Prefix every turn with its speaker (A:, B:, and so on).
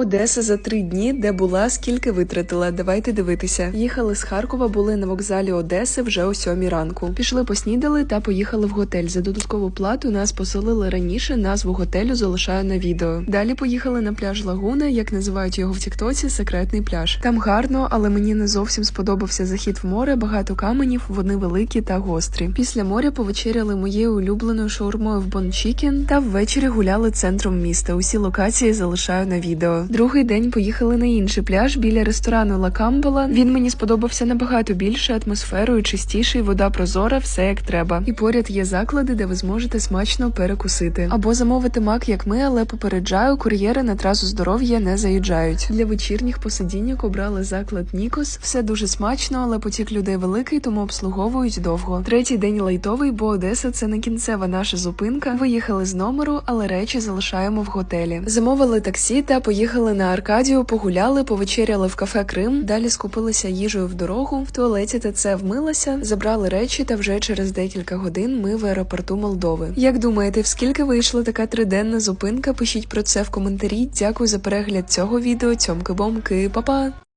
A: Одеса за три дні, де була, скільки витратила. Давайте дивитися. Їхали з Харкова, були на вокзалі Одеси вже о сьомій ранку. Пішли, поснідали та поїхали в готель. За додаткову плату нас поселили раніше. Назву готелю залишаю на відео. Далі поїхали на пляж Лагуна, як називають його в Тіктоці, секретний пляж. Там гарно, але мені не зовсім сподобався захід в море. Багато каменів, вони великі та гострі. Після моря повечеряли моєю улюбленою шаурмою в Бончікен та ввечері гуляли центром міста. Усі локації залишаю на відео. Другий день поїхали на інший пляж біля ресторану Ла Камбала. Він мені сподобався набагато більше атмосферою, чистіший, вода прозора, все як треба. І поряд є заклади, де ви зможете смачно перекусити або замовити мак, як ми, але попереджаю, кур'єри на трасу здоров'я не заїжджають. Для вечірніх посидіньок обрали заклад Нікос. Все дуже смачно, але потік людей великий, тому обслуговують довго. Третій день лайтовий, бо Одеса це не кінцева наша зупинка. Виїхали з номеру, але речі залишаємо в готелі. Замовили таксі та поїхали на Аркадію, погуляли, повечеряли в кафе Крим. Далі скупилися їжею в дорогу. В туалеті ТЦ вмилася, забрали речі, та вже через декілька годин ми в аеропорту Молдови. Як думаєте, в скільки вийшла така триденна зупинка? Пишіть про це в коментарі. Дякую за перегляд цього відео. Цьомки-бомки, па-па!